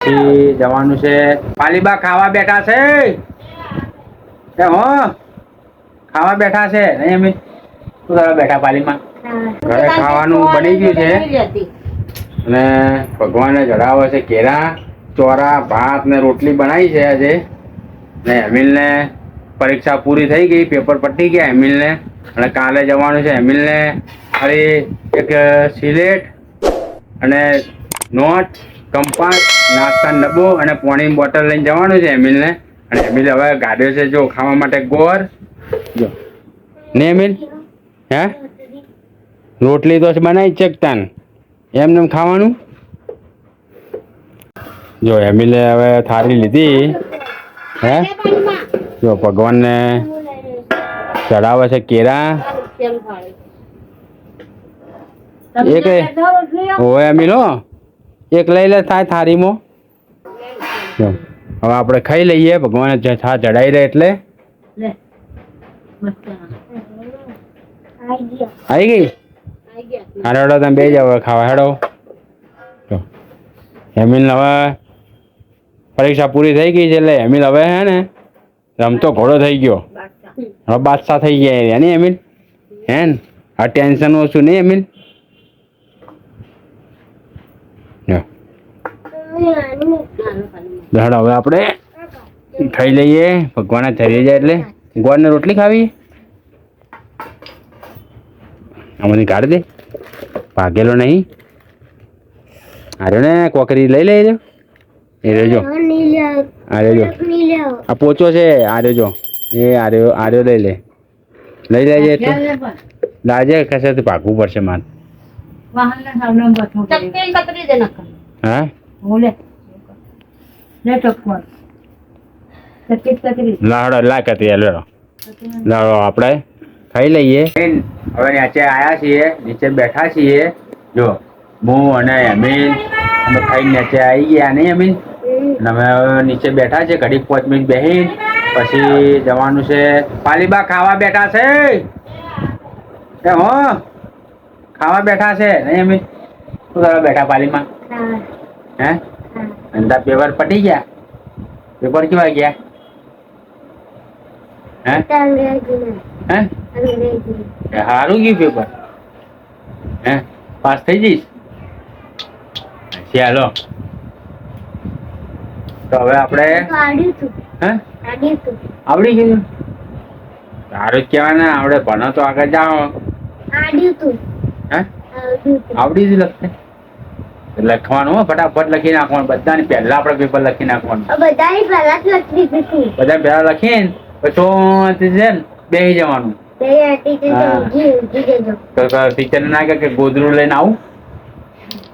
પછી જવાનું છે. પાલીબા ખાવા બેઠા છે. એ હો ખાવા બેઠા છે. નહીં અમે શું કરવા બેઠા પાલીમાં? ઘરે ખાવાનું બની ગયું છે. અને ભગવાને ચડાવે છે કેરા ચોરા ભાત ને રોટલી બનાવી છે આજે. ને એમિલને પરીક્ષા પૂરી થઈ ગઈ પેપર પટી ગયા એમિલને અને કાલે જવાનું છે એમિલને ખાલી એક સિલેટ અને નોટ કંપાસ નાસ્તાનો ડબ્બો અને પાણીની બોટલ લઈને જવાનું છે એમિલને. અને એમિલ હવે ગાડ્યો છે જો ખાવા માટે ગોર. જો. ને એમિલ? હે? રોટલી તો બનાવી છે તાન એમને એમ ખાવાનું? જો એમિલે હવે થાળી લીધી. હે? જો ભગવાનને ચડાવે છે કેળાં. એ કઈ ઓય એમિલ હો. એક લઈ લે થાય થાળીમાં જો હવે આપણે ખાઈ લઈએ ભગવાને જે થા ચડાવી રહે એટલે. આવી ગઈ? હારે હેડો તમે બે જાવ હવે ખાવા હેડો. જો હેમિલ હવે પરીક્ષા પૂરી થઈ ગઈ છે એટલે હેમિલ હવે હે ને રમતો ઘોડો થઈ ગયો. હવે બાદશાહ થઈ ગયા એરિયા નહીં હેમિલ. હે ને? આ ટેન્શન ઓછું નહીં હેમિલ જો હેડો હવે આપણે ખાઈ લઈએ. ભગવાનના ધરી જાય એટલે. ગોળને રોટલી ખાવી? આમાંથી કાઢી દે. ભાગેલો નહીં. આર્યો ને કોકરી લઈ લેજો એ રેજો. આ આ પોચો છે આ રેજો એ આર્યો આર્યો લઈ લે. લઈ લેજે એટલે લાજે તો ભાગવું પડશે મારે. હા? લાડો લા. કતી લેડો લાડો આપણે ખાઈ લઈએ. હવે નીચે આયા છીએ નીચે બેઠા છીએ. જો હું અને અમીન અમે ખાઈને નીચે આવી ગયા નહીં અમીન? અમે હવે નીચે બેઠા છે ઘડીક પાંચ મિનિટ બેહીન પછી જવાનું છે. પાલીબા ખાવા બેઠા છે. એ હો ખાવા બેઠા છે નહીં અમીન? શું કરવા બેઠા પાલીમાં? હે? અંદા પેપર પટી ગયા? પેપર કેવા ગયા? હે? હારું ગયું પેપર. હે? પાસ થઈ જઈશ? ચાલો તો હવે આપણે હે? આવડી ગયું? સારું જ કહેવાય ને આવડે ભણો તો આગળ જાઓ. હે? આવડી જ લખતે લખવાનું હો ફટાફટ લખી નાખવાનું. બધાની પહેલા આપણે પેપર લખી નાખવાનું. બધાની પહેલા જ લખી દીધી. બધા પહેલા લખીને પછી છે ને બેસી જવાનું. ટીચર ના કહે કે ગોદરું લઈને આવું.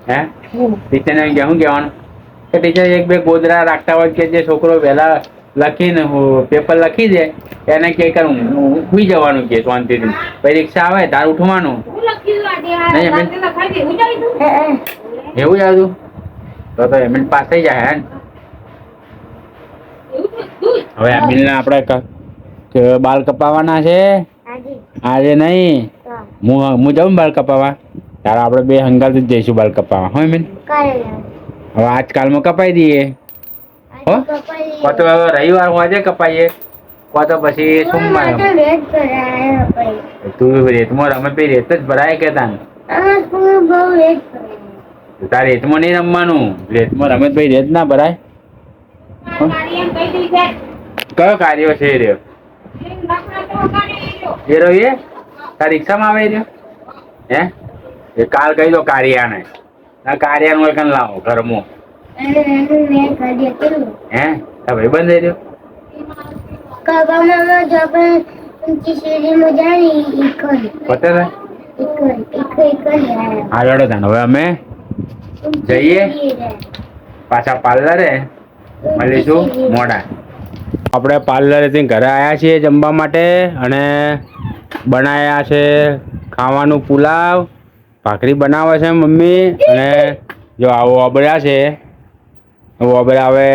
હે? ટીચર ને શું કહેવાનું? કે ટીચર એક બે ગોદરા રાખતા હોય કે જે છોકરો પહેલા લખીને પેપર લખી દે એને કે કરું સુઈ જવાનું કે શાંતિથી. પરીક્ષા આવે તાર ઉઠવાનું. નહીં, એવું જ હતું તો તો એમિલ પાસ થઈ જાય હે હવે હવે એમિલને આપણે ક- બાલ કપાવવાના છે? આજે. નહીં? હું હું જાઉં બાલ કપાવવા? તારા આપણે બે હંગાલ જ જઈશું બાલ કપાવવા. હો એમિલ? હવે આજકાલમાં કપાઈ દઈએ. હો? કો તો રવિવાર હું આજે કપાઈએ. કો તો પછી સોમવાર તું રેતમાં રમે પછી રેત જ ભરાય કે તાન? તાર રેતમાં નહીં રમવાનું? રેતમાં રમે તો રેત ના ભરાય. કયો કાર્યો છે એ રહ્યો? એ રહ્યો. એ તાર રિક્ષામાં આવે રહ્યો? હે? એ કાલ કહી દો કારિયાને. આ કારિયાનું એક લાવો ઘરમાં. હે? ભાઈ બંધ થઈ રહ્યો છે હા લડો તાન હવે અમે જઈએ? પાછા પાર્લરે? મળીશું મોડા. આપણે પાર્લરેથી ઘરે આવ્યા છીએ જમવા માટે અને બનાવ્યા છે ખાવાનું પુલાવ ભાખરી બનાવે છે મમ્મી અને જો આવો ઓબળ્યા છે ઓબળા હવે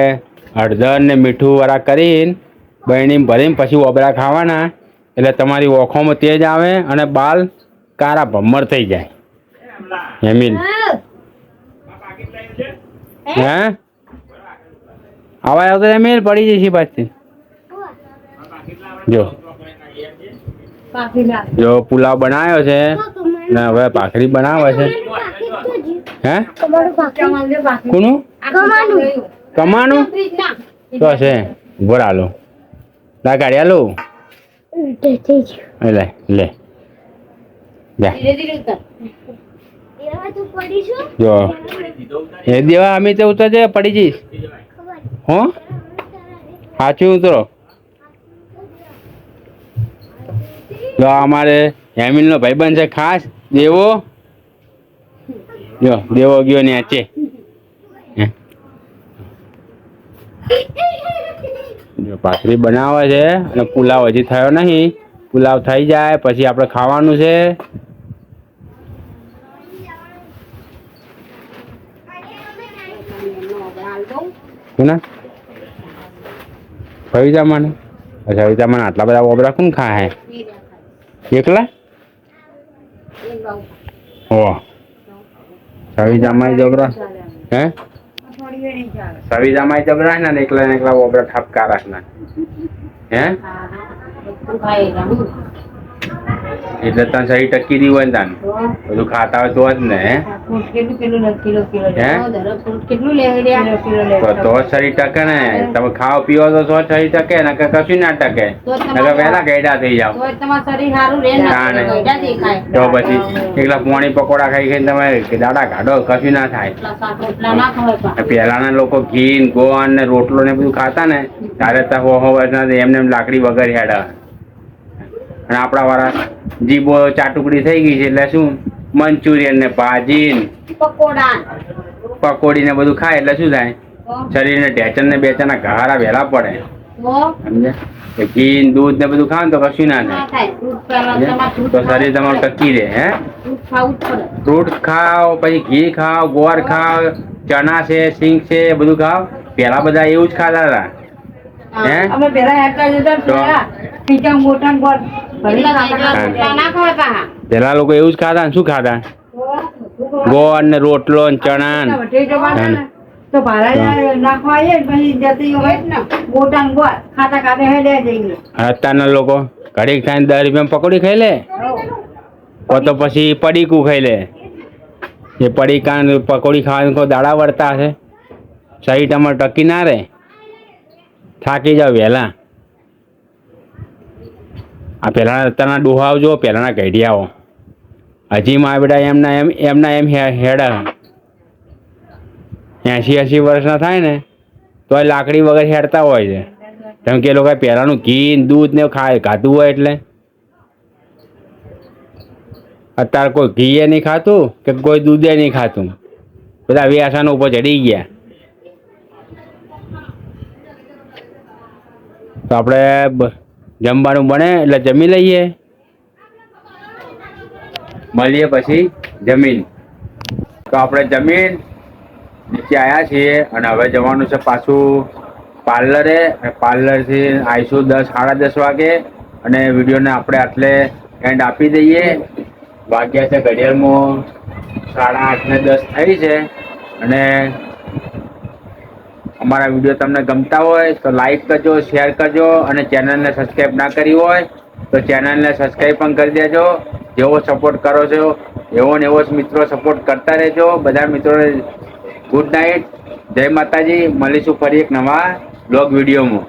હળદર ને મીઠું વાળા કરીને બહેણી ભરીને પછી ઓબળા ખાવાના. એટલે તમારી ઓખોમાં તેજ આવે અને બાલ કારા ભમ્મર થઈ જાય. હેમિલ હે? આવા આવતો એમ પડી જશે પાછી. જો. જો પુલાવ બનાવ્યો છે. ને હવે ભાખરી બનાવે છે. હે? કોનું? કમાનું. તો છે. ઊભો આલો થઈ ગયું. એ લે લે. લે જો. એ દેવા, અમે તો ઉતરજે પડી જઈશ. હો? સાચું ઉતરો. જો અમારે હેમિલનો ભાઈબંધ છે, ખાસ. દેવો. જો, દેવો ગયો ને હે. જો, ભાખરી બનાવે છે, અને પુલાવ હજી થયો નહીં. પુલાવ થઈ જાય, પછી આપણે ખાવાનું છે. કોના સવિતામાને સવિતામાને આટલા બધા ઓબરા કોણ ખા હે એકલા? ઓ. સવિતામાં જબરા હે? સવિતામાં જબરા ને એકલા એકલા બોબરા ઠપકા રાખના હે. એટલે તને સહી ટકી દી હોય ને તાન. બધું ખાતા હોય તો જ ને હે? તો તો શરીર ટકે ને. તમે ખાઓ પીવો તો તો જ શરીર ટકે ને કે કશું ના ટકે. નકર વહેલા ગયડા થઈ જાવ તો પછી એકલા પોણી પકોડા ખાઈ ખાઈને તમે દાડા કાઢો કશું ના થાય. પહેલાના લોકો ઘી ને ગોળ ને રોટલો ને બધું ખાતા ને ત્યારે તો હો હો એમને એમ લાકડી વગર હેડા. અને આપણા વાળા જીબો ચાટુકડી થઈ ગઈ છે એટલે શું? મંચુરિયન ને ભાજી પકોડી. ને બધું ખાય એટલે શું થાય? શરીરને ઢેચન ને બેચન ઘારા વહેલા પડે. સમજે ઘી દૂધ ને બધું ખાવ ને તો કશું ના થાય. તો શરીર તમારું ટકી રહે હે? ફ્રૂટ ખાઓ પછી ઘી ખાઓ ગોળ ખાઓ ચણા છે સિંગ છે એ બધું ખાઓ પેલા બધા એવું જ ખાતા હતા. હે. અમે પેલા હેતા જતા પેલા મોટા ને ગોળ. પેલા લોકો એવું જ ખાતા ને શું ખાતા? ગોળ ને રોટલો ને ચણા ને તો અત્યારના લોકો ઘડીક થાય ને દસ રૂપિયા પકોડી ખાઈ લે. કો તો પછી પડીકું ખાઈ લે. એ પડીકા પકોડી ખાવાનું કોઈ દાડા વળતા હશે. શરીર તમારે ટકી ના રહે. થાકી જાવ વહેલા. આ પહેલાના અત્યારના ડોહાઓ જો પહેલાંના ગઢિયાઓ હજી મા બેટા એમના એમ એમના એમ હેડા. એંશી એંશી વર્ષના થાય ને તો એ લાકડી વગર હેડતા હોય છે. કેમ કે એ લોકો પહેલાનું ઘી દૂધ ને ખાય, ખાધું હોય એટલે. અત્યારે કોઈ ઘી એ નહીં ખાતું કે કોઈ દૂધે નહીં ખાતું? બધા વ્યાસાનો ઉપર ચડી ગયા. તો આપણે જમવાનું બને એટલે જમી લઈએ. મળીએ પછી જમીન. તો આપણે જમીન નીચે આવ્યા છીએ અને હવે જવાનું છે પાછું પાર્લરે. પાર્લરથી આવીશું દસ, સાડા દસ વાગે અને વિડીયોને આપણે આટલે એન્ડ આપી દઈએ. વાગ્યા છે ઘડિયાળમાં સાડા આઠ ને દસ થઈ છે અને અમારા વીડિયો તમને ગમતા હોય તો લાઈક કરજો શેર કરજો અને ચેનલને સબસ્ક્રાઈબ ના કરી હોય તો ચેનલને સબસ્ક્રાઈબ પણ કરી દેજો. જેવો સપોર્ટ કરો છો, એવો ને એવો મિત્રો સપોર્ટ કરતા રહેજો. બધા મિત્રોને ગુડ નાઇટ જય માતાજી. મળીશું ફરી એક નવા બ્લોગ વિડીયોમાં.